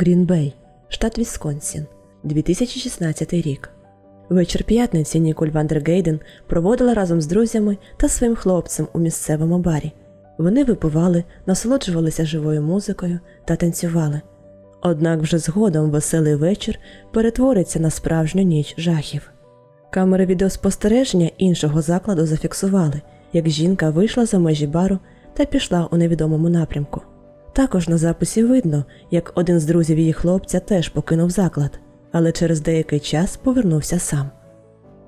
Грінбей, штат Вісконсін, 2016 рік. Вечір п'ятниці Ніколь Вандергейден проводила разом з друзями та своїм хлопцем у місцевому барі. Вони випивали, насолоджувалися живою музикою та танцювали. Однак вже згодом веселий вечір перетвориться на справжню ніч жахів. Камери відеоспостереження іншого закладу зафіксували, як жінка вийшла за межі бару та пішла у невідомому напрямку. Також на записі видно, як один з друзів її хлопця теж покинув заклад, але через деякий час повернувся сам.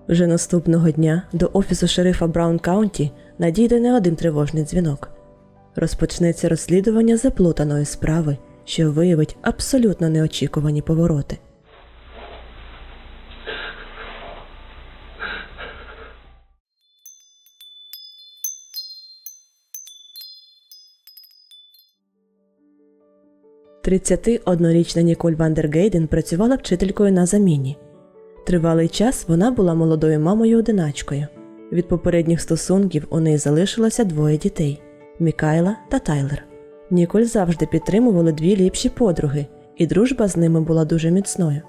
Вже наступного дня до офісу шерифа Браун Каунті надійде не один тривожний дзвінок. Розпочнеться розслідування заплутаної справи, що виявить абсолютно неочікувані повороти. Тридцятиоднорічна Ніколь Вандергейден працювала вчителькою на заміні. Тривалий час вона була молодою мамою одиначкою. Від попередніх стосунків у неї залишилося двоє дітей Мікайла та Тайлер. Ніколь завжди підтримували дві ліпші подруги, і дружба з ними була дуже міцною.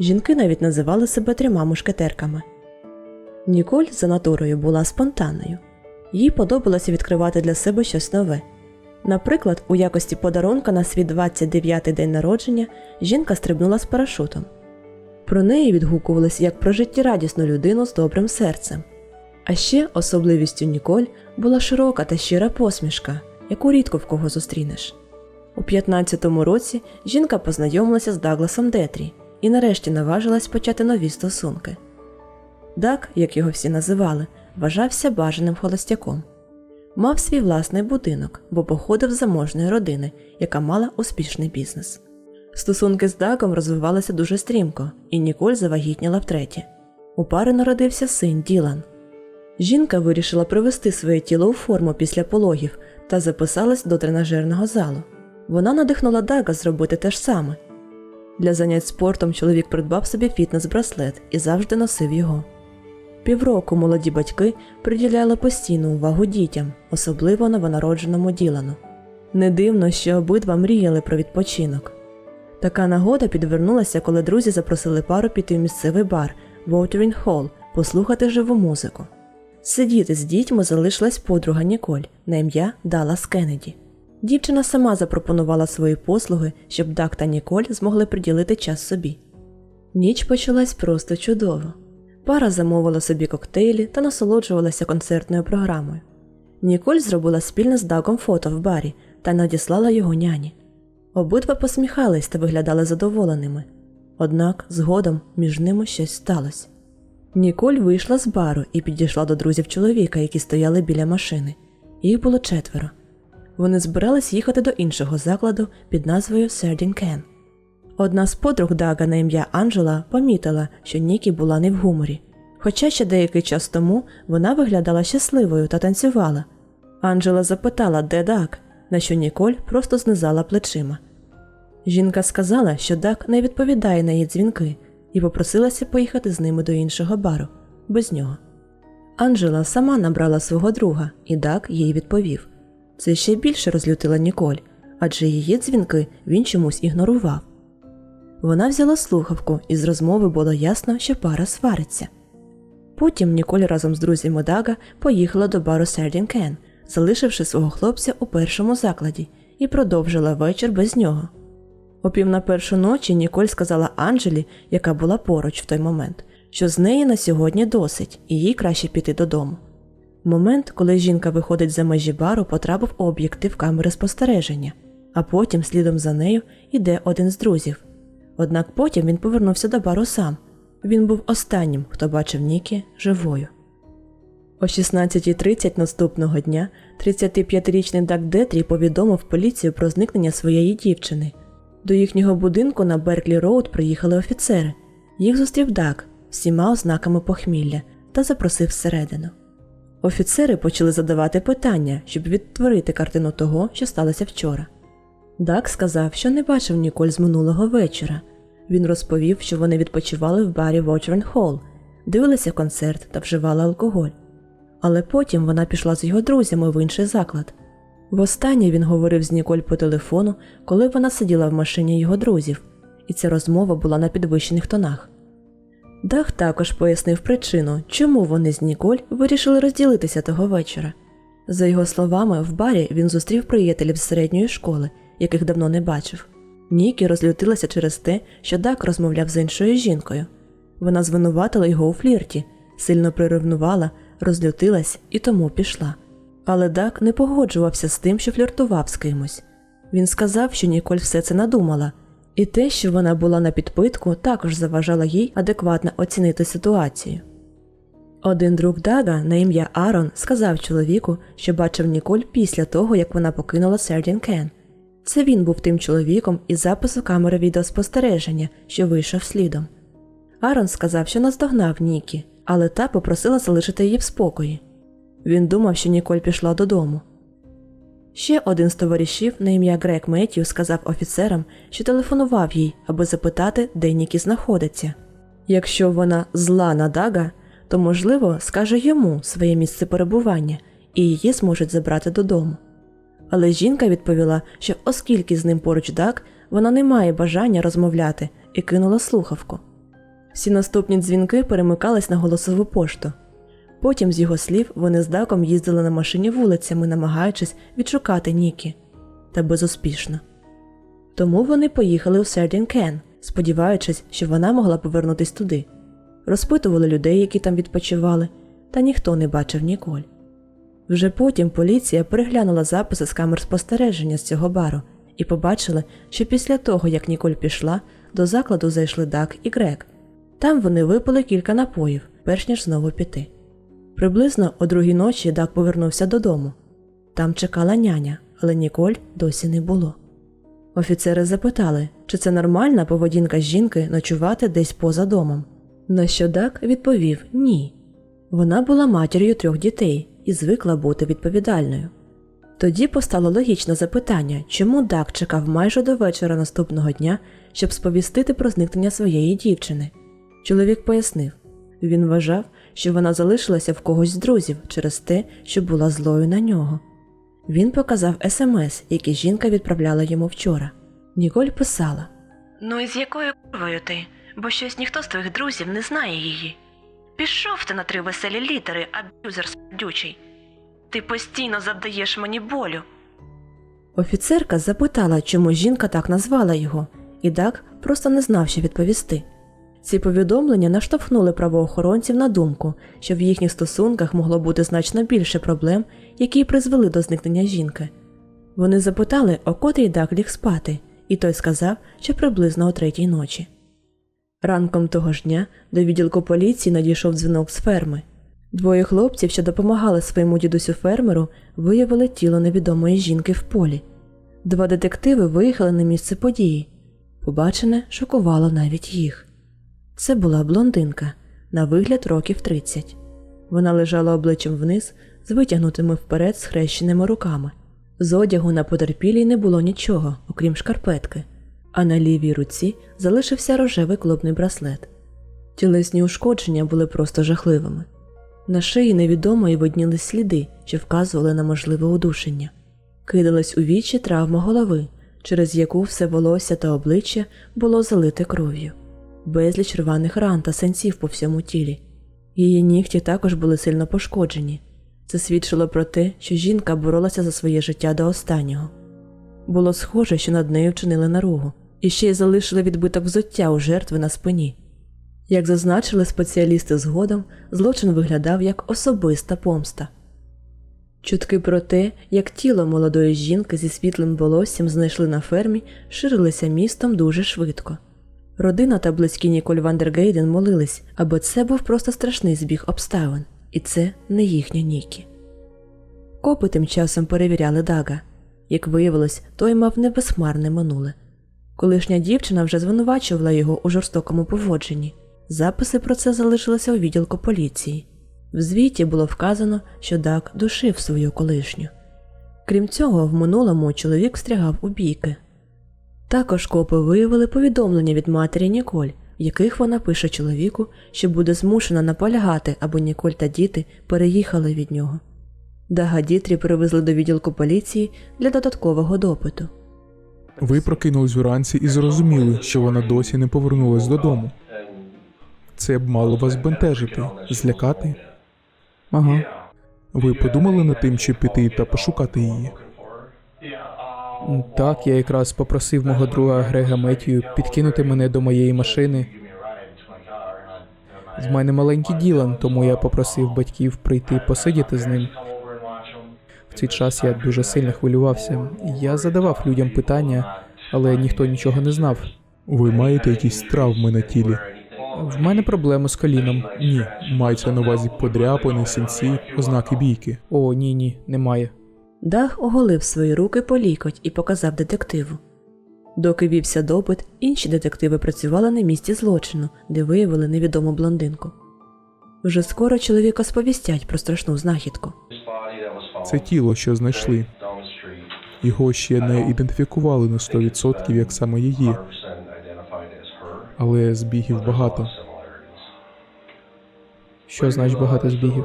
Жінки навіть називали себе трьома мушкетерками. Ніколь за натурою була спонтанною. Їй подобалося відкривати для себе щось нове. Наприклад, у якості подарунка на свій 29-й день народження жінка стрибнула з парашутом. Про неї відгукувалися як про життєрадісну людину з добрим серцем. А ще особливістю Ніколь була широка та щира посмішка, яку рідко в кого зустрінеш. У 15-му році жінка познайомилася з Дагласом Детрі і нарешті наважилась почати нові стосунки. Дак, як його всі називали, вважався бажаним холостяком. Мав свій власний будинок, бо походив з заможної родини, яка мала успішний бізнес. Стосунки з Дагом розвивалися дуже стрімко, і Ніколь завагітніла втретє. У пари народився син Ділан. Жінка вирішила привести своє тіло у форму після пологів та записалась до тренажерного залу. Вона надихнула Дага зробити те ж саме. Для занять спортом чоловік придбав собі фітнес-браслет і завжди носив його. Півроку молоді батьки приділяли постійну увагу дітям, особливо новонародженому Ділану. Не дивно, що обидва мріяли про відпочинок. Така нагода підвернулася, коли друзі запросили пару піти в місцевий бар Watering Hall послухати живу музику. Сидіти з дітьми залишилась подруга Ніколь на ім'я Даллас Кеннеді. Дівчина сама запропонувала свої послуги, щоб Дак та Ніколь змогли приділити час собі. Ніч почалась просто чудово. Пара замовила собі коктейлі та насолоджувалася концертною програмою. Ніколь зробила спільне з Дагом фото в барі та надіслала його няні. Обидва посміхались та виглядали задоволеними. Однак згодом між ними щось сталося. Ніколь вийшла з бару і підійшла до друзів чоловіка, які стояли біля машини. Їх було четверо. Вони збирались їхати до іншого закладу під назвою Sardine Can. Одна з подруг Дага на ім'я Анджела помітила, що Нікі була не в гуморі. Хоча ще деякий час тому вона виглядала щасливою та танцювала. Анджела запитала, де Даг, на що Ніколь просто знизала плечима. Жінка сказала, що Дак не відповідає на її дзвінки, і попросилася поїхати з ними до іншого бару, без нього. Анджела сама набрала свого друга, і Дак їй відповів. Це ще більше розлютила Ніколь, адже її дзвінки він чомусь ігнорував. Вона взяла слухавку, і з розмови було ясно, що пара свариться. Потім Ніколь разом з друзями Дага поїхала до бару Сардін Кен, залишивши свого хлопця у першому закладі, і продовжила вечір без нього. О пів на першу ночі Ніколь сказала Анджелі, яка була поруч в той момент, що з неї на сьогодні досить, і їй краще піти додому. Момент, коли жінка виходить за межі бару, потрапив у об'єктив камери спостереження, а потім, слідом за нею, іде один з друзів. Однак потім він повернувся до бару сам. Він був останнім, хто бачив Нікі живою. О 16.30 наступного дня 35-річний Дак Детрі повідомив поліцію про зникнення своєї дівчини. До їхнього будинку на Берклі Роуд приїхали офіцери. Їх зустрів Дак всіма ознаками похмілля та запросив всередину. Офіцери почали задавати питання, щоб відтворити картину того, що сталося вчора. Дак сказав, що не бачив Ніколь з минулого вечора. Він розповів, що вони відпочивали в барі Watering Hall, дивилися концерт та вживали алкоголь. Але потім вона пішла з його друзями в інший заклад. Востаннє він говорив з Ніколь по телефону, коли вона сиділа в машині його друзів, і ця розмова була на підвищених тонах. Дах також пояснив причину, чому вони з Ніколь вирішили розділитися того вечора. За його словами, в барі він зустрів приятелів з середньої школи, яких давно не бачив. Нікі розлютилася через те, що Дак розмовляв з іншою жінкою. Вона звинуватила його у флірті, сильно приревнувала, розлютилась і тому пішла. Але Дак не погоджувався з тим, що фліртував з кимось. Він сказав, що Ніколь все це надумала, і те, що вона була на підпитку, також заважало їй адекватно оцінити ситуацію. Один друг Дага на ім'я Арон сказав чоловіку, що бачив Ніколь після того, як вона покинула Сердін Кен. Це він був тим чоловіком із запису камери відеоспостереження, що вийшов слідом. Арон сказав, що наздогнав Нікі, але та попросила залишити її в спокої. Він думав, що Ніколь пішла додому. Ще один з товаришів на ім'я Грег Меттью сказав офіцерам, що телефонував їй, аби запитати, де Нікі знаходиться. Якщо вона зла на Дага, то, можливо, скаже йому своє місце перебування і її зможуть забрати додому. Але жінка відповіла, що оскільки з ним поруч Даг, вона не має бажання розмовляти і кинула слухавку. Всі наступні дзвінки перемикались на голосову пошту. Потім, з його слів, вони з Даком їздили на машині вулицями, намагаючись відшукати Нікі. Та безуспішно. Тому вони поїхали у Сердін Кен, сподіваючись, що вона могла повернутись туди. Розпитували людей, які там відпочивали, та ніхто не бачив Ніколь. Вже потім поліція переглянула записи з камер спостереження з цього бару і побачили, що після того, як Ніколь пішла, до закладу зайшли Дак і Грек. Там вони випили кілька напоїв, перш ніж знову піти. Приблизно о другій ночі Дак повернувся додому. Там чекала няня, але Ніколь досі не було. Офіцери запитали, чи це нормальна поведінка жінки ночувати десь поза домом. На що Дак відповів ні. Вона була матір'ю трьох дітей і звикла бути відповідальною. Тоді постало логічне запитання, чому Дак чекав майже до вечора наступного дня, щоб сповістити про зникнення своєї дівчини. Чоловік пояснив він вважав, що вона залишилася в когось з друзів через те, що була злою на нього. Він показав смс, який жінка відправляла йому вчора. Ніколь писала: Ну і з якою курвою ти? Бо щось ніхто з твоїх друзів не знає її. Пішов ти на три веселі літери, аб'юзер смердючий. Ти постійно завдаєш мені болю. Офіцерка запитала, чому жінка так назвала його, і Дак просто не знав, що відповісти. Ці повідомлення наштовхнули правоохоронців на думку, що в їхніх стосунках могло бути значно більше проблем, які призвели до зникнення жінки. Вони запитали, о котрій Дак ліг спати, і той сказав, що приблизно о третій ночі. Ранком того ж дня до відділку поліції надійшов дзвінок з ферми. Двоє хлопців, що допомагали своєму дідусю фермеру, виявили тіло невідомої жінки в полі. Два детективи виїхали на місце події. Побачене шокувало навіть їх. Це була блондинка, на вигляд років 30. Вона лежала обличчям вниз з витягнутими вперед схрещеними руками. З одягу на потерпілій не було нічого, окрім шкарпетки, а на лівій руці залишився рожевий клубний браслет. Тілесні ушкодження були просто жахливими. На шиї невідомої виднілись сліди, що вказували на можливе удушення. Кидалась у вічі травма голови, через яку все волосся та обличчя було залите кров'ю, безліч рваних ран та сенців по всьому тілі. Її нігті також були сильно пошкоджені. Це свідчило про те, що жінка боролася за своє життя до останнього. Було схоже, що над нею вчинили наругу, і ще й залишили відбиток взуття у жертви на спині. Як зазначили спеціалісти згодом, злочин виглядав як особиста помста. Чутки про те, як тіло молодої жінки зі світлим волоссям знайшли на фермі, ширилися містом дуже швидко. Родина та близькі Ніколь Вандергейден молились, аби це був просто страшний збіг обставин, і це не їхня Нікі. Копи тим часом перевіряли Дага. Як виявилось, той мав небезхмарне минуле. Колишня дівчина вже звинувачувала його у жорстокому поводженні. Записи про це залишилися у відділку поліції. В звіті було вказано, що Дак душив свою колишню. Крім цього, в минулому чоловік встрягав у бійки. Також копи виявили повідомлення від матері Ніколь, в яких вона пише чоловіку, що буде змушена наполягати, аби Ніколь та діти переїхали від нього. Дага Дітрі привезли до відділку поліції для додаткового допиту. Ви прокинулись вранці і зрозуміли, що вона досі не повернулась додому. Це б мало вас бентежити, злякати. Ага. Ви подумали над тим, чи піти та пошукати її? Так, я якраз попросив мого друга Грега Меттію підкинути мене до моєї машини. В мене маленький Ділан, тому я попросив батьків прийти посидіти з ним. Цей час я дуже сильно хвилювався. Я задавав людям питання, але ніхто нічого не знав. Ви маєте якісь травми на тілі? В мене проблеми з коліном. Ні, мається на увазі подряпини, синці, ознаки бійки. О, ні, ні, немає. Даг оголив свої руки по лікоть і показав детективу. Доки вівся допит, інші детективи працювали на місці злочину, де виявили невідому блондинку. Вже скоро чоловіка сповістять про страшну знахідку. Це тіло, що знайшли. Його ще не ідентифікували на 100% як саме її, але збігів багато. Що значить багато збігів?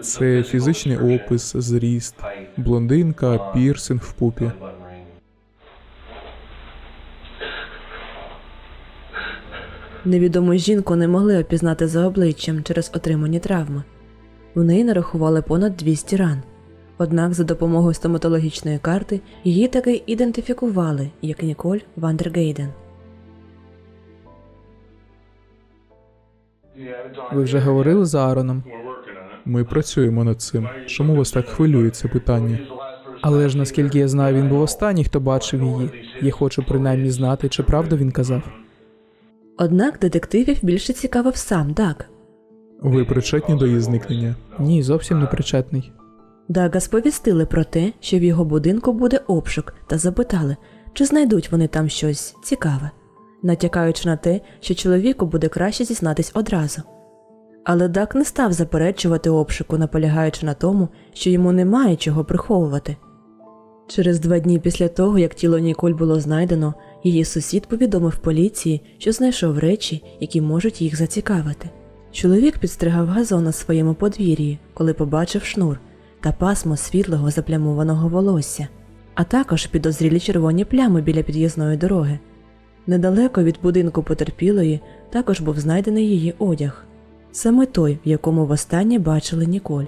Це фізичний опис, зріст, блондинка, пірсинг в пупі. Невідому жінку не могли опізнати за обличчям через отримані травми. В неї нарахували понад 200 ран. Однак за допомогою стоматологічної карти її таки ідентифікували як Ніколь Вандергейден. Ви вже говорили з Аароном? Ми працюємо над цим. Чому вас так хвилює це питання? Але ж наскільки я знаю, він був останній, хто бачив її. Я хочу принаймні знати, чи правду він казав. Однак детективів більше цікавив сам Даг. Ви причетні до її зникнення? Ні, зовсім не причетний. Дага сповістили про те, що в його будинку буде обшук, та запитали, чи знайдуть вони там щось цікаве, натякаючи на те, що чоловіку буде краще зізнатись одразу. Але Дак не став заперечувати обшуку, наполягаючи на тому, що йому немає чого приховувати. Через два дні після того, як тіло Ніколь було знайдено, її сусід повідомив поліції, що знайшов речі, які можуть їх зацікавити. Чоловік підстригав газон на своєму подвір'ї, коли побачив шнур та пасмо світлого заплямованого волосся, а також підозрілі червоні плями біля під'їзної дороги. Недалеко від будинку потерпілої також був знайдений її одяг, саме той, в якому востаннє бачили Ніколь.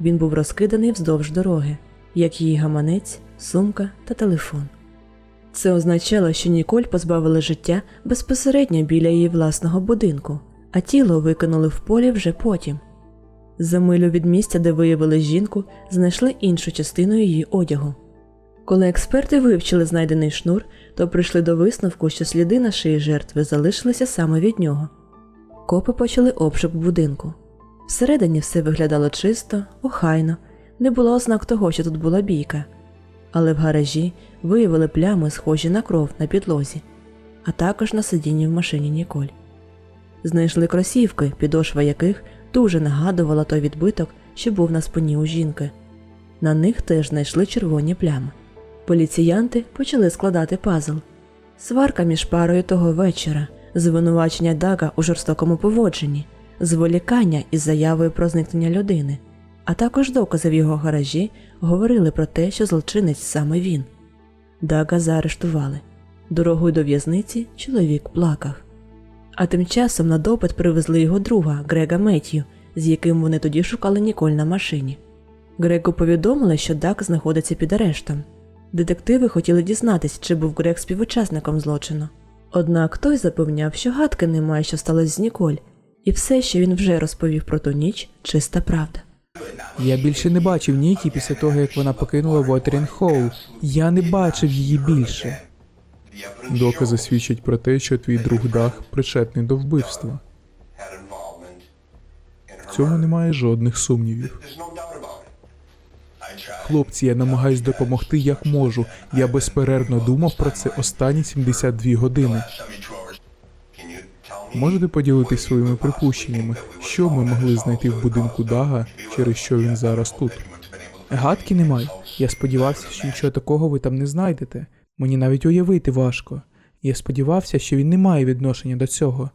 Він був розкиданий вздовж дороги, як її гаманець, сумка та телефон. Це означало, що Ніколь позбавили життя безпосередньо біля її власного будинку, а тіло викинули в полі вже потім. За милю від місця, де виявили жінку, знайшли іншу частину її одягу. Коли експерти вивчили знайдений шнур, то прийшли до висновку, що сліди на шиї жертви залишилися саме від нього. Копи почали обшук будинку. Всередині все виглядало чисто, охайно, не було ознак того, що тут була бійка. Але в гаражі виявили плями, схожі на кров на підлозі, а також на сидінні в машині Ніколь. Знайшли кросівки, підошва яких дуже нагадувала той відбиток, що був на спині у жінки. На них теж знайшли червоні плями. Поліціянти почали складати пазл. Сварка між парою того вечора, звинувачення Дага у жорстокому поводженні, зволікання із заявою про зникнення людини, а також докази в його гаражі говорили про те, що злочинець саме він. Дага заарештували. Дорогою до в'язниці чоловік плакав. А тим часом на допит привезли його друга Грега Меттью, з яким вони тоді шукали Ніколь на машині. Грегу повідомили, що Дак знаходиться під арештом. Детективи хотіли дізнатись, чи був Грег співучасником злочину. Однак той запевняв, що гадки немає, що сталося з Ніколь, і все, що він вже розповів про ту ніч, чиста правда. Я більше не бачив Нікі після того, як вона покинула Вотерінг Хоул. Я не бачив її більше. Докази свідчать про те, що твій друг Дах причетний до вбивства. В цьому немає жодних сумнівів. Хлопці, я намагаюсь допомогти як можу. Я безперервно думав про це останні 72 години. Можете поділитись своїми припущеннями, що ми могли знайти в будинку Дага, через що він зараз тут? Гадки немає. Я сподівався, що нічого такого ви там не знайдете. Мені навіть уявити важко. Я сподівався, що він не має відношення до цього.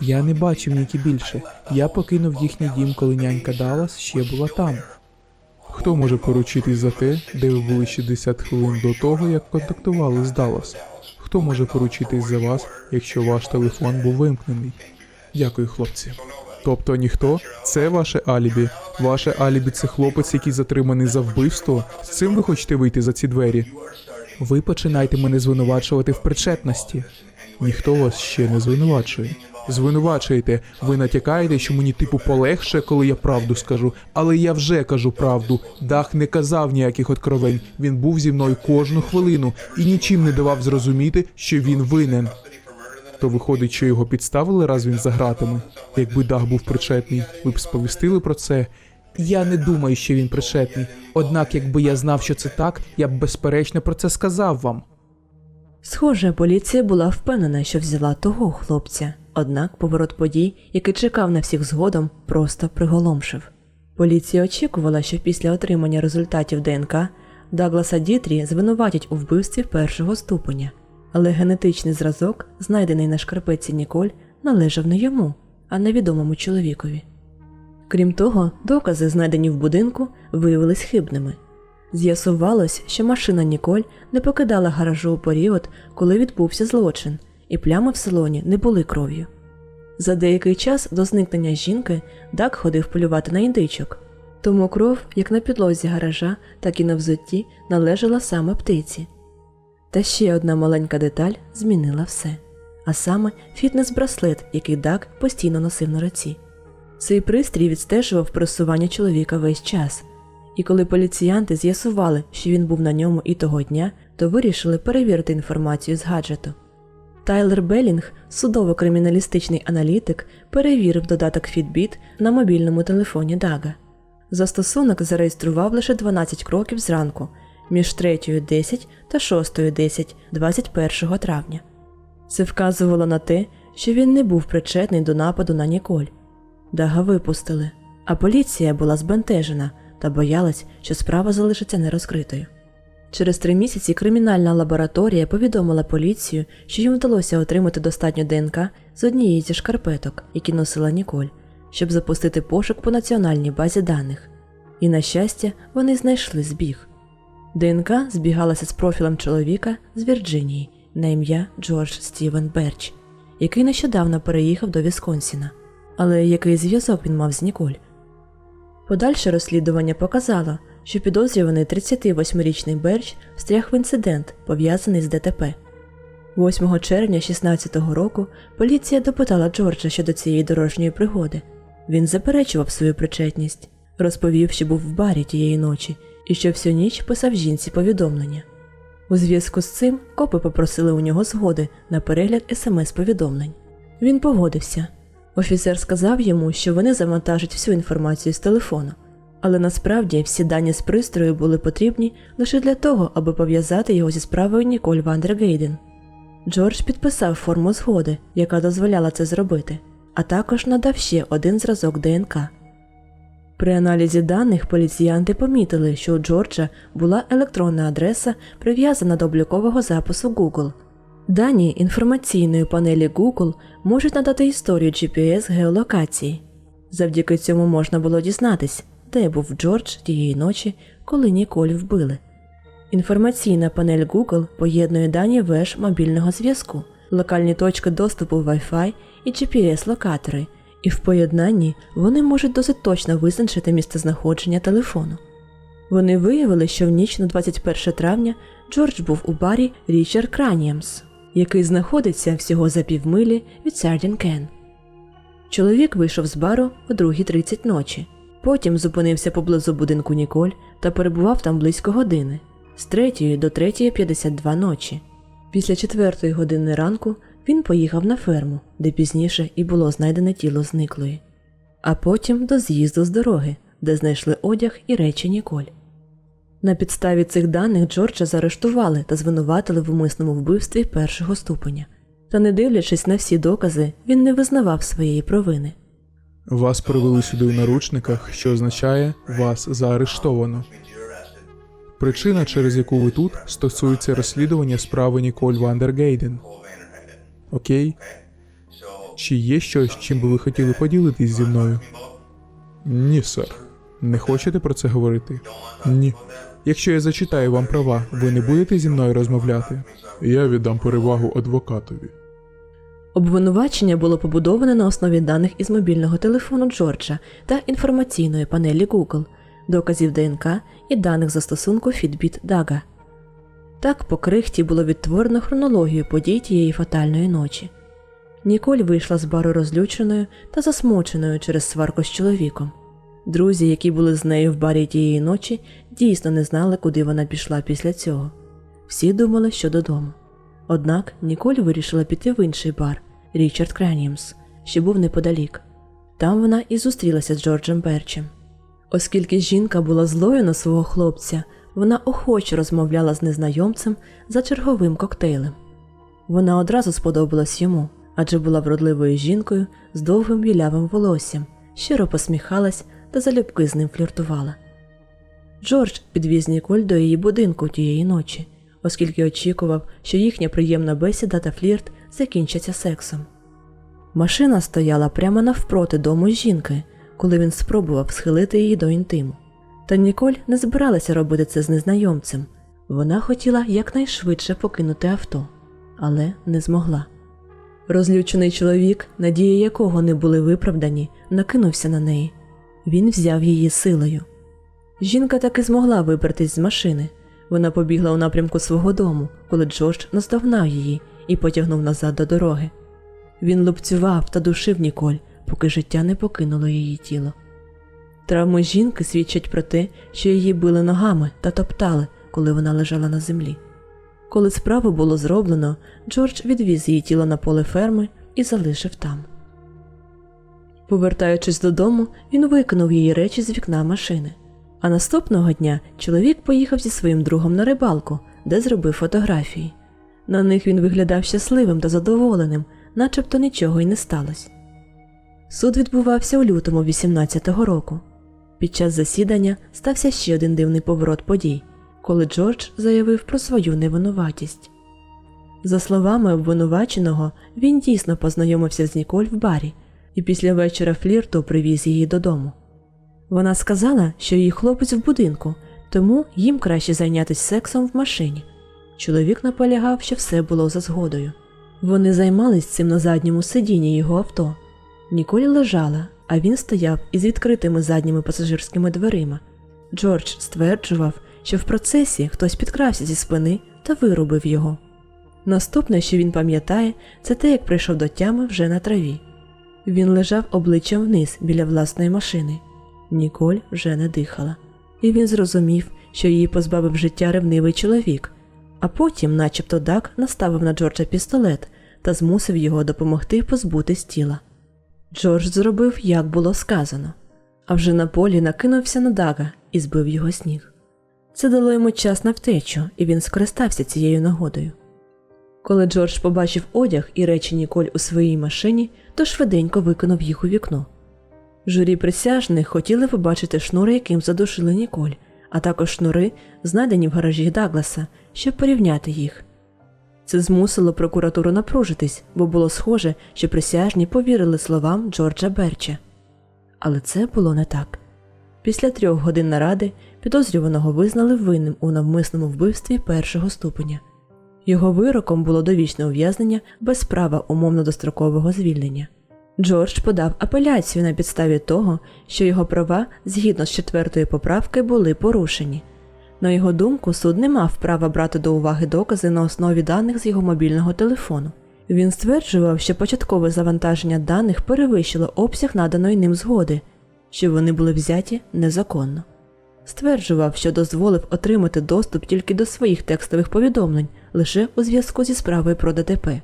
Я не бачив Нікі більше. Я покинув їхній дім, коли нянька Даллас ще була там. Хто може поручитись за те, де ви були 60 хвилин до того, як контактували з Даллас? Хто може поручитись за вас, якщо ваш телефон був вимкнений? Дякую, хлопці. Тобто ніхто? Це ваше алібі. Ваше алібі це хлопець, який затриманий за вбивство. З цим ви хочете вийти за ці двері? Ви починаєте мене звинувачувати в причетності. Ніхто вас ще не звинувачує. Звинувачуєте, ви натякаєте, що мені типу полегше, коли я правду скажу, але я вже кажу правду. Дах не казав ніяких откровень. Він був зі мною кожну хвилину і нічим не давав зрозуміти, що він винен. То виходить, що його підставили, раз він за гратами. Якби дах був причетний, ви б сповістили про це. Я не думаю, що він причетний. Однак, якби я знав, що це так, я б безперечно про це сказав вам. Схоже, поліція була впевнена, що взяла того хлопця. Однак поворот подій, який чекав на всіх згодом, просто приголомшив. Поліція очікувала, що після отримання результатів ДНК Дагласа Дітрі звинуватять у вбивстві першого ступеня. Але генетичний зразок, знайдений на шкарпетці Ніколь, належав не йому, а невідомому чоловікові. Крім того, докази, знайдені в будинку, виявились хибними. З'ясувалось, що машина Ніколь не покидала гаражу у період, коли відбувся злочин, і плями в салоні не були кров'ю. За деякий час до зникнення жінки Дак ходив полювати на індичок, тому кров, як на підлозі гаража, так і на взутті, належала саме птиці. Та ще одна маленька деталь змінила все, а саме фітнес-браслет, який Дак постійно носив на руці. Цей пристрій відстежував просування чоловіка весь час, і коли поліціянти з'ясували, що він був на ньому і того дня, то вирішили перевірити інформацію з гаджету. Тайлер Белінг, судово-криміналістичний аналітик, перевірив додаток Fitbit на мобільному телефоні Дага. Застосунок зареєстрував лише 12 кроків зранку між 3.10 та 6.10 21 травня. Це вказувало на те, що він не був причетний до нападу на Ніколь. Дага випустили, а поліція була збентежена та боялась, що справа залишиться нерозкритою. Через три місяці кримінальна лабораторія повідомила поліцію, що їм вдалося отримати достатньо ДНК з однієї зі шкарпеток, які носила Ніколь, щоб запустити пошук по національній базі даних. І, на щастя, вони знайшли збіг. ДНК збігалася з профілем чоловіка з Вірджинії на ім'я Джордж Стівен Берч, який нещодавно переїхав до Вісконсіна. Але який зв'язок він мав з Ніколь? Подальше розслідування показало, що підозрюваний 38-річний Берч встряг в інцидент, пов'язаний з ДТП. 8 червня 16-го року поліція допитала Джорджа щодо цієї дорожньої пригоди. Він заперечував свою причетність, розповів, що був в барі тієї ночі і що всю ніч писав жінці повідомлення. У зв'язку з цим копи попросили у нього згоди на перегляд смс-повідомлень. Він погодився. Офіцер сказав йому, що вони завантажать всю інформацію з телефону, але насправді всі дані з пристрою були потрібні лише для того, аби пов'язати його зі справою Ніколь Вандергейден. Джордж підписав форму згоди, яка дозволяла це зробити, а також надав ще один зразок ДНК. При аналізі даних поліціянти помітили, що у Джорджа була електронна адреса, прив'язана до облікового запису Google. Дані інформаційної панелі Google можуть надати історію GPS геолокації. Завдяки цьому можна було дізнатись, де був Джордж тієї ночі, коли Ніколь вбили. Інформаційна панель Google поєднує дані веж мобільного зв'язку, локальні точки доступу Wi-Fi і GPS-локатори, і в поєднанні вони можуть досить точно визначити місцезнаходження телефону. Вони виявили, що в ніч на 21 травня Джордж був у барі Річард Краніамс, який знаходиться всього за півмилі від Сардін Кен. Чоловік вийшов з бару о 2.30 ночі. Потім зупинився поблизу будинку Ніколь та перебував там близько години з 3 до 3.52 ночі. Після 4 години ранку він поїхав на ферму, де пізніше і було знайдене тіло зниклої, а потім до з'їзду з дороги, де знайшли одяг і речі Ніколь. На підставі цих даних Джорджа заарештували та звинуватили в умисному вбивстві першого ступеня. Та не дивлячись на всі докази, він не визнавав своєї провини. Вас привели сюди у наручниках, що означає вас заарештовано. Причина, через яку ви тут, стосується розслідування справи Ніколь Вандергейден. Окей? Чи є щось, чим би ви хотіли поділитись зі мною? Ні, сер. Не хочете про це говорити? Ні. Якщо я зачитаю вам права, ви не будете зі мною розмовляти? Я віддам перевагу адвокатові. Обвинувачення було побудоване на основі даних із мобільного телефону Джорджа та інформаційної панелі Google, доказів ДНК і даних застосунку Fitbit Дага. Так по крихті було відтворено хронологію подій тієї фатальної ночі. Ніколь вийшла з бару розлюченою та засмученою через сварку з чоловіком. Друзі, які були з нею в барі тієї ночі, дійсно не знали, куди вона пішла після цього. Всі думали, що додому. Однак Ніколь вирішила піти в інший бар Річард Кранімс, що був неподалік. Там вона і зустрілася з Джорджем Берчем. Оскільки жінка була злою на свого хлопця, вона охоче розмовляла з незнайомцем за черговим коктейлем. Вона одразу сподобалась йому, адже була вродливою жінкою з довгим білявим волоссям, щиро посміхалась та залюбки з ним фліртувала. Джордж підвіз Ніколь до її будинку тієї ночі, оскільки очікував, що їхня приємна бесіда та флірт закінчаться сексом. Машина стояла прямо навпроти дому жінки, коли він спробував схилити її до інтиму. Та Ніколь не збиралася робити це з незнайомцем. Вона хотіла якнайшвидше покинути авто, але не змогла. Розлючений чоловік, надії якого не були виправдані, накинувся на неї. Він взяв її силою. Жінка таки змогла вибратись з машини. Вона побігла у напрямку свого дому, коли Джордж наздогнав її і потягнув назад до дороги. Він лупцював та душив Ніколь, поки життя не покинуло її тіло. Травми жінки свідчать про те, що її били ногами та топтали, коли вона лежала на землі. Коли справу було зроблено, Джордж відвіз її тіло на поле ферми і залишив там. Повертаючись додому, він викинув її речі з вікна машини. А наступного дня чоловік поїхав зі своїм другом на рибалку, де зробив фотографії. На них він виглядав щасливим та задоволеним, начебто нічого й не сталося. Суд відбувався у лютому 18-го року. Під час засідання стався ще один дивний поворот подій, коли Джордж заявив про свою невинуватість. За словами обвинуваченого, він дійсно познайомився з Ніколь в барі і після вечора флірту привіз її додому. Вона сказала, що її хлопець в будинку, тому їм краще зайнятися сексом в машині. Чоловік наполягав, що все було за згодою. Вони займались цим на задньому сидінні його авто. Ніколь лежала, а він стояв із відкритими задніми пасажирськими дверима. Джордж стверджував, що в процесі хтось підкрався зі спини та вирубив його. Наступне, що він пам'ятає, це те, як прийшов до тями вже на траві. Він лежав обличчям вниз біля власної машини. Ніколь вже не дихала, і він зрозумів, що її позбавив життя ревнивий чоловік, а потім, начебто, Дак наставив на Джорджа пістолет та змусив його допомогти позбутись тіла. Джордж зробив, як було сказано, а вже на полі накинувся на Дага і збив його з ніг. Це дало йому час на втечу, і він скористався цією нагодою. Коли Джордж побачив одяг і речі Ніколь у своїй машині, то швиденько викинув їх у вікно. Журі присяжних хотіли побачити шнури, яким задушили Ніколь, а також шнури, знайдені в гаражі Дагласа, щоб порівняти їх. Це змусило прокуратуру напружитись, бо було схоже, що присяжні повірили словам Джорджа Берча. Але це було не так. Після трьох годин наради підозрюваного визнали винним у навмисному вбивстві першого ступеня. Його вироком було довічне ув'язнення без права умовно дострокового звільнення. Джордж подав апеляцію на підставі того, що його права згідно з четвертої поправки були порушені. На його думку, суд не мав права брати до уваги докази на основі даних з його мобільного телефону. Він стверджував, що початкове завантаження даних перевищило обсяг наданої ним згоди, що вони були взяті незаконно. Стверджував, що дозволив отримати доступ тільки до своїх текстових повідомлень лише у зв'язку зі справою про ДТП.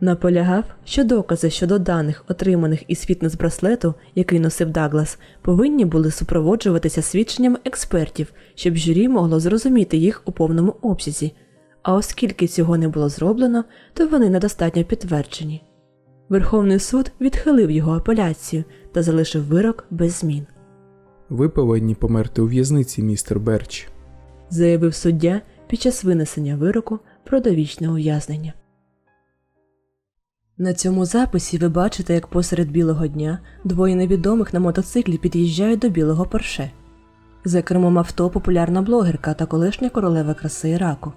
Наполягав, що докази щодо даних, отриманих із фітнес-браслету, який носив Даглас, повинні були супроводжуватися свідченнями експертів, щоб журі могло зрозуміти їх у повному обсязі. А оскільки цього не було зроблено, то вони недостатньо підтверджені. Верховний суд відхилив його апеляцію та залишив вирок без змін, ви повинні померти у в'язниці, містер Берч, заявив суддя під час винесення вироку про довічне ув'язнення. На цьому записі ви бачите, як посеред білого дня двоє невідомих на мотоциклі під'їжджають до білого порше. За кермом авто популярна блогерка та колишня королева краси Іраку.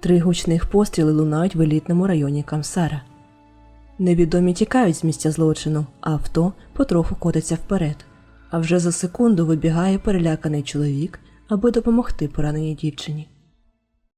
Три гучних постріли лунають в елітному районі Камсара. Невідомі тікають з місця злочину, а авто потроху котиться вперед а вже за секунду вибігає переляканий чоловік, аби допомогти пораненій дівчині.